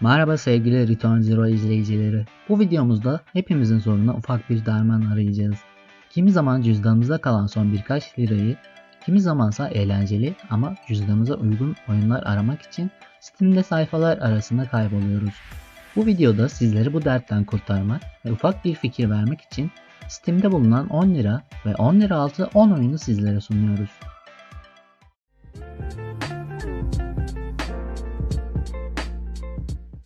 Merhaba sevgili Return Zero izleyicileri. Bu videomuzda hepimizin sorununa ufak bir derman arayacağız. Kimi zaman cüzdanımızda kalan son birkaç lirayı, kimi zamansa eğlenceli ama cüzdanımıza uygun oyunlar aramak için Steam'de sayfalar arasında kayboluyoruz. Bu videoda sizleri bu dertten kurtarmak ve ufak bir fikir vermek için Steam'de bulunan 10 lira ve 10 lira altı 10 oyunu sizlere sunuyoruz.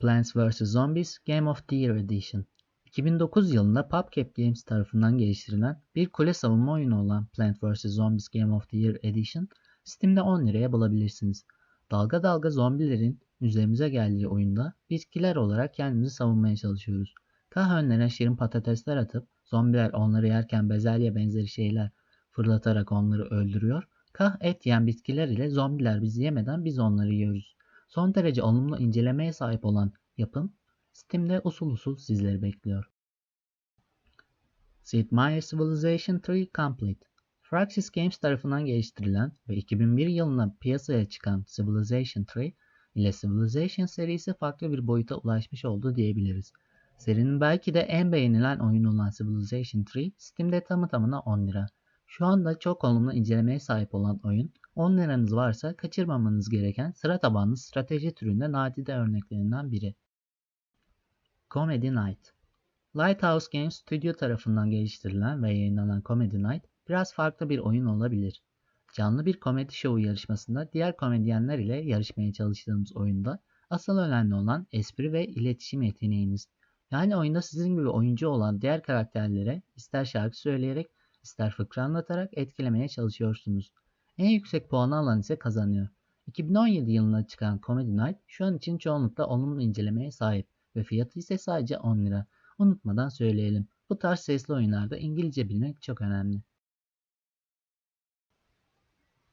Plants vs. Zombies Game of the Year Edition 2009 yılında PubCap Games tarafından geliştirilen bir kule savunma oyunu olan Plant vs. Zombies Game of the Year Edition Steam'de 10 liraya bulabilirsiniz. Dalga dalga zombilerin üzerimize geldiği oyunda bitkiler olarak kendimizi savunmaya çalışıyoruz. Kah önlerine şirin patatesler atıp zombiler onları yerken bezelye benzeri şeyler fırlatarak onları öldürüyor. Kah et yiyen bitkiler ile zombiler bizi yemeden biz onları yiyoruz. Son derece olumlu incelemeye sahip olan yapım Steam'de usul usul sizleri bekliyor. Sid Meier's Civilization 3 Complete Firaxis Games tarafından geliştirilen ve 2001 yılında piyasaya çıkan Civilization 3 ile Civilization serisi farklı bir boyuta ulaşmış oldu diyebiliriz. Serinin belki de en beğenilen oyunu olan Civilization 3 Steam'de tamı tamına 10 lira. Şu anda çok olumlu incelemeye sahip olan oyun 10 liranız varsa kaçırmamanız gereken sıra tabanlı strateji türünde nadide örneklerinden biri. Comedy Night Lighthouse Games Studio tarafından geliştirilen ve yayınlanan Comedy Night biraz farklı bir oyun olabilir. Canlı bir komedi şovu yarışmasında diğer komedyenler ile yarışmaya çalıştığımız oyunda asıl önemli olan espri ve iletişim yeteneğiniz. Yani oyunda sizin gibi oyuncu olan diğer karakterlere ister şarkı söyleyerek ister fıkra anlatarak etkilemeye çalışıyorsunuz. En yüksek puanı alan ise kazanıyor. 2017 yılında çıkan Comedy Night şu an için çoğunlukla olumlu incelemeye sahip ve fiyatı ise sadece 10 lira. Unutmadan söyleyelim. Bu tarz sesli oyunlarda İngilizce bilmek çok önemli.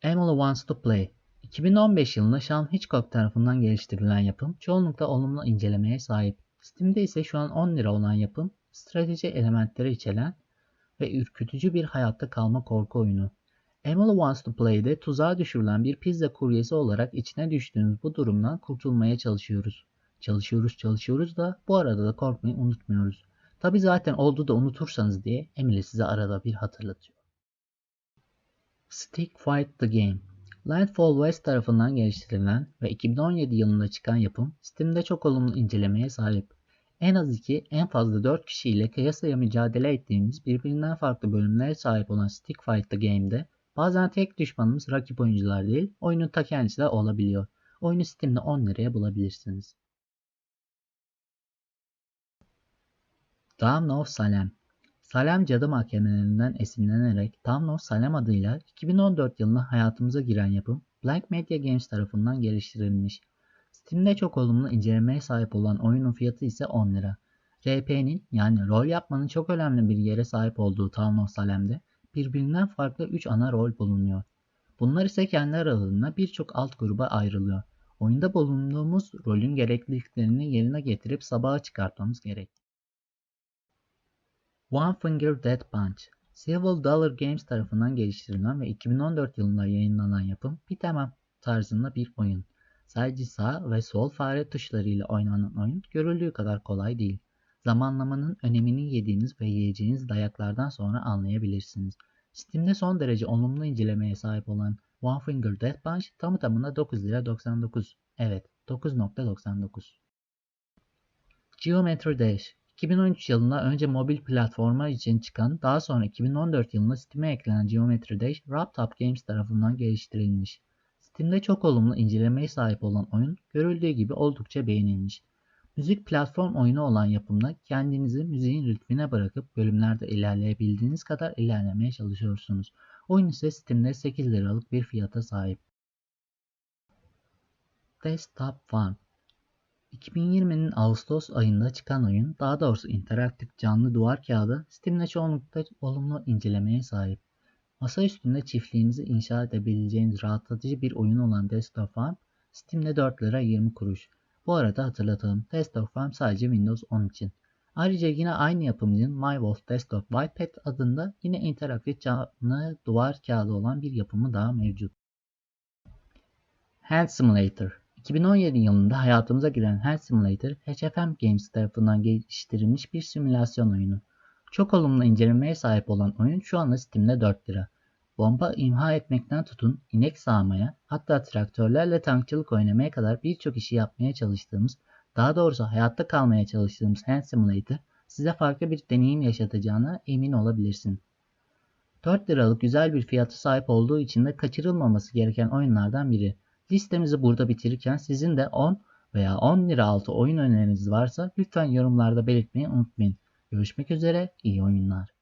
Emily Wants to Play 2015 yılında Sean Hitchcock tarafından geliştirilen yapım çoğunlukla olumlu incelemeye sahip. Steam'de ise şu an 10 lira olan yapım strateji elementleri içeren ve ürkütücü bir hayatta kalma korku oyunu. Emily Wants to Play'de tuzağa düşürülen bir pizza kuryesi olarak içine düştüğümüz bu durumdan kurtulmaya çalışıyoruz. Çalışıyoruz çalışıyoruz da bu arada da korkmayı unutmuyoruz. Tabi zaten oldu da unutursanız diye Emily size arada bir hatırlatıyor. Stick Fight the Game Landfall West tarafından geliştirilen ve 2017 yılında çıkan yapım Steam'de çok olumlu incelemeye sahip. En az 2, en fazla 4 kişiyle kıyasaya mücadele ettiğimiz birbirinden farklı bölümlere sahip olan Stick Fight the Game'de bazen tek düşmanımız rakip oyuncular değil, oyunun ta kendisi de olabiliyor. Oyunu Steam'de 10 liraya bulabilirsiniz. Dawn of Salem Salem cadı mahkemelerinden esinlenerek Dawn of Salem adıyla 2014 yılında hayatımıza giren yapım Blank Media Games tarafından geliştirilmiş. Steam'de çok olumlu incelemeye sahip olan oyunun fiyatı ise 10 lira. RP'nin yani rol yapmanın çok önemli bir yere sahip olduğu Town of Salem'de birbirinden farklı 3 ana rol bulunuyor. Bunlar ise kendi aralarında birçok alt gruba ayrılıyor. Oyunda bulunduğumuz rolün gerekliliklerini yerine getirip sabaha çıkartmamız gerek. One Finger Death Punch Civil Dollar Games tarafından geliştirilen ve 2014 yılında yayınlanan yapım bitemem tarzında bir oyun. Sadece sağ ve sol fare tuşlarıyla oynanan oyun görüldüğü kadar kolay değil. Zamanlamanın önemini yediğiniz ve yiyeceğiniz dayaklardan sonra anlayabilirsiniz. Steam'de son derece olumlu incelemeye sahip olan One Finger Death Punch tamı tamına 9 lira 99. Evet 9.99. Geometry Dash 2013 yılında önce mobil platforma için çıkan daha sonra 2014 yılında Steam'e eklenen Geometry Dash Raptop Games tarafından geliştirilmiş. Steam'de çok olumlu incelemeye sahip olan oyun görüldüğü gibi oldukça beğenilmiş. Müzik platform oyunu olan yapımda kendinizi müziğin lütfine bırakıp bölümlerde ilerleyebildiğiniz kadar ilerlemeye çalışıyorsunuz. Oyun ise Steam'de 8 liralık bir fiyata sahip. Desktop Farm 2020'nin Ağustos ayında çıkan oyun, daha doğrusu interaktif canlı duvar kağıdı Steam'de çoğunlukla olumlu incelemeye sahip. Masa üstünde çiftliğinizi inşa edebileceğiniz rahatlatıcı bir oyun olan Desktop Farm, Steam'de 4 lira 20 kuruş. Bu arada hatırlatalım, Desktop Farm sadece Windows 10 için. Ayrıca yine aynı yapımcının MyWolf Desktop Whitepad adında yine interaktif canlı duvar kağıdı olan bir yapımı daha mevcut. Hand Simulator 2017 yılında hayatımıza giren Hand Simulator, HFM Games tarafından geliştirilmiş bir simülasyon oyunu. Çok olumlu incelemeye sahip olan oyun şu anda Steam'de 4 lira. Bomba imha etmekten tutun, inek sağmaya, hatta traktörlerle tankçılık oynamaya kadar birçok işi yapmaya çalıştığımız, daha doğrusu hayatta kalmaya çalıştığımız Hand Simulator size farklı bir deneyim yaşatacağına emin olabilirsin. 4 liralık güzel bir fiyatı sahip olduğu için de kaçırılmaması gereken oyunlardan biri. Listemizi burada bitirirken sizin de 10 veya 10 lira altı oyun öneriniz varsa lütfen yorumlarda belirtmeyi unutmayın. Görüşmek üzere, iyi oyunlar.